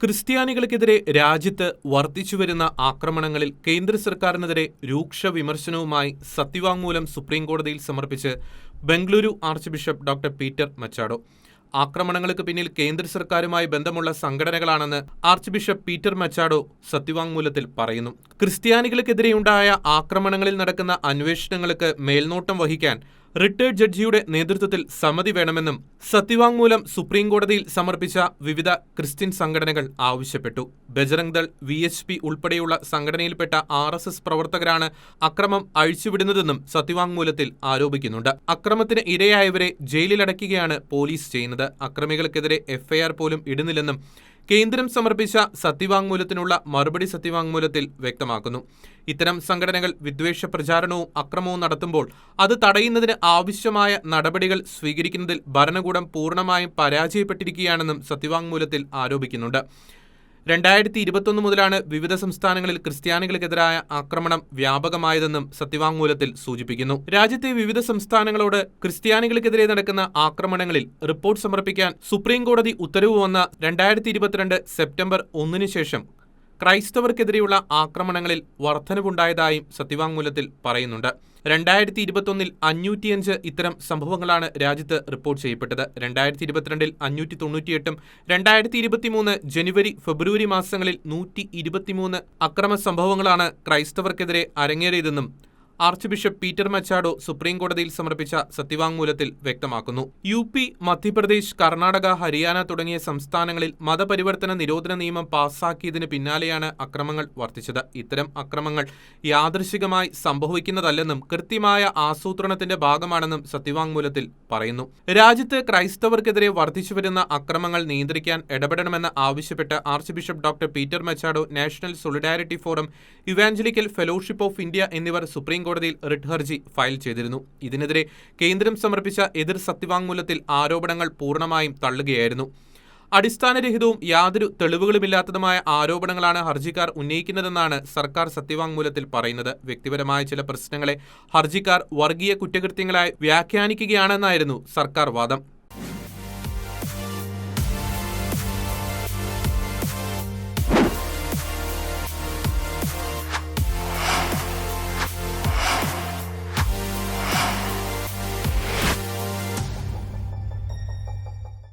ക്രിസ്ത്യാനികൾക്കെതിരെ രാജ്യത്ത് വർദ്ധിച്ചുവരുന്ന ആക്രമണങ്ങളിൽ കേന്ദ്ര സർക്കാരിനെതിരെ രൂക്ഷ വിമർശനവുമായി സത്യവാങ്മൂലം സുപ്രീംകോടതിയിൽ സമർപ്പിച്ച് Bengaluru archbishop doctor Peter Machado ആക്രമണങ്ങൾക്ക് പിന്നിൽ കേന്ദ്ര സർക്കാരുമായി ബന്ധമുള്ള സംഘടനകളാണെന്ന് ആർച്ച് ബിഷപ്പ് പീറ്റർ മച്ചാഡോ സത്യവാങ്മൂലത്തിൽ പറയുന്നു. ക്രിസ്ത്യാനികൾക്കെതിരെയുണ്ടായ ആക്രമണങ്ങളിൽ നടക്കുന്ന അന്വേഷണങ്ങൾക്ക് മേൽനോട്ടം വഹിക്കാൻ റിട്ടയർഡ് ജഡ്ജിയുടെ നേതൃത്വത്തിൽ സമിതി വേണമെന്നും സത്യവാങ്മൂലം സുപ്രീംകോടതിയിൽ സമർപ്പിച്ച വിവിധ ക്രിസ്ത്യൻ സംഘടനകൾ ആവശ്യപ്പെട്ടു. Bajrang Dal V H P ഉൾപ്പെടെയുള്ള സംഘടനയിൽപ്പെട്ട ആർ എസ് എസ് പ്രവർത്തകരാണ് അക്രമം അഴിച്ചുവിടുന്നതെന്നും സത്യവാങ്മൂലത്തിൽ ആരോപിക്കുന്നുണ്ട്. അക്രമത്തിന് ഇരയായവരെ ജയിലിലടയ്ക്കുകയാണ് പോലീസ് ചെയ്യുന്നത്. അക്രമികൾക്കെതിരെ എഫ്ഐആർ പോലും ഇടുന്നില്ലെന്നും കേന്ദ്രം സമർപ്പിച്ച സത്യവാങ്മൂലത്തിനുള്ള മറുപടി സത്യവാങ്മൂലത്തിൽ വ്യക്തമാക്കുന്നു. ഇത്തരം സംഘടനകൾ വിദ്വേഷ പ്രചാരണവും അക്രമവും നടത്തുമ്പോൾ അത് തടയുന്നതിന് ആവശ്യമായ നടപടികൾ സ്വീകരിക്കുന്നതിൽ ഭരണകൂടം പൂർണമായും പരാജയപ്പെട്ടിരിക്കുകയാണെന്നും സത്യവാങ്മൂലത്തിൽ ആരോപിക്കുന്നുണ്ട്. രണ്ടായിരത്തി ഇരുപത്തൊന്ന് മുതലാണ് വിവിധ സംസ്ഥാനങ്ങളിൽ ക്രിസ്ത്യാനികൾക്കെതിരായ ആക്രമണം വ്യാപകമായതെന്നും സത്യവാങ്മൂലത്തിൽ സൂചിപ്പിക്കുന്നു. രാജ്യത്തെ വിവിധ സംസ്ഥാനങ്ങളോട് ക്രിസ്ത്യാനികൾക്കെതിരെ നടക്കുന്ന ആക്രമണങ്ങളിൽ റിപ്പോർട്ട് സമർപ്പിക്കാൻ സുപ്രീം കോടതി ഉത്തരവ് വന്ന രണ്ടായിരത്തി സെപ്റ്റംബർ ഒന്നിനു ശേഷം ക്രൈസ്തവർക്കെതിരെയുള്ള ആക്രമണങ്ങളിൽ വർധനവുണ്ടായതായും സത്യവാങ്മൂലത്തിൽ പറയുന്നുണ്ട്. രണ്ടായിരത്തി ഇരുപത്തൊന്നിൽ അഞ്ഞൂറ്റിയഞ്ച് ഇത്തരം സംഭവങ്ങളാണ് രാജ്യത്ത് റിപ്പോർട്ട് ചെയ്യപ്പെട്ടത്. രണ്ടായിരത്തി ഇരുപത്തിരണ്ടിൽ അഞ്ഞൂറ്റി തൊണ്ണൂറ്റിയെട്ടും രണ്ടായിരത്തി ഇരുപത്തിമൂന്ന് ജനുവരി ഫെബ്രുവരി മാസങ്ങളിൽ നൂറ്റി ഇരുപത്തിമൂന്ന് അക്രമ സംഭവങ്ങളാണ് ക്രൈസ്തവർക്കെതിരെ അരങ്ങേറിയതെന്നും archbishop Peter Machado supreme കോടതിയിൽ സമർപ്പിച്ച സത്യവാങ്മൂലത്തിൽ വ്യക്തമാക്കുന്നു. യു പി മധ്യപ്രദേശ് കർണാടക ഹരിയാന തുടങ്ങിയ സംസ്ഥാനങ്ങളിൽ മതപരിവർത്തന നിരോധന നിയമം പാസാക്കിയതിന് പിന്നാലെയാണ് അക്രമങ്ങൾ വർദ്ധിച്ചത്. ഇത്തരം അക്രമങ്ങൾ യാദൃശികമായി സംഭവിക്കുന്നതല്ലെന്നും കൃത്യമായ ആസൂത്രണത്തിന്റെ ഭാഗമാണെന്നും സത്യവാങ്മൂലത്തിൽ പറയുന്നു. രാജ്യത്ത് ക്രൈസ്തവർക്കെതിരെ വർദ്ധിച്ചുവരുന്ന അക്രമങ്ങൾ നിയന്ത്രിക്കാൻ ഇടപെടണമെന്ന് ആവശ്യപ്പെട്ട് archbishop doctor Peter Machado national solidarity forum evangelical fellowship of India എന്നിവർ സുപ്രീം കോടതിയിൽ റിട്ട് ഹർജി ഫയൽ ചെയ്തിരുന്നു. ഇതിനെതിരെ കേന്ദ്രം സമർപ്പിച്ച എതിർ സത്യവാങ്മൂലത്തിൽ ആരോപണങ്ങൾ പൂർണമായും തള്ളുകയായിരുന്നു. അടിസ്ഥാനരഹിതവും യാതൊരു തെളിവുകളുമില്ലാത്തതുമായ ആരോപണങ്ങളാണ് ഹർജിക്കാർ ഉന്നയിക്കുന്നതെന്നാണ് സർക്കാർ സത്യവാങ്മൂലത്തിൽ പറയുന്നത്. വ്യക്തിപരമായ ചില പ്രശ്നങ്ങളെ ഹർജിക്കാർ വർഗീയ കുറ്റകൃത്യങ്ങളായി വ്യാഖ്യാനിക്കുകയാണെന്നായിരുന്നു സർക്കാർ വാദം.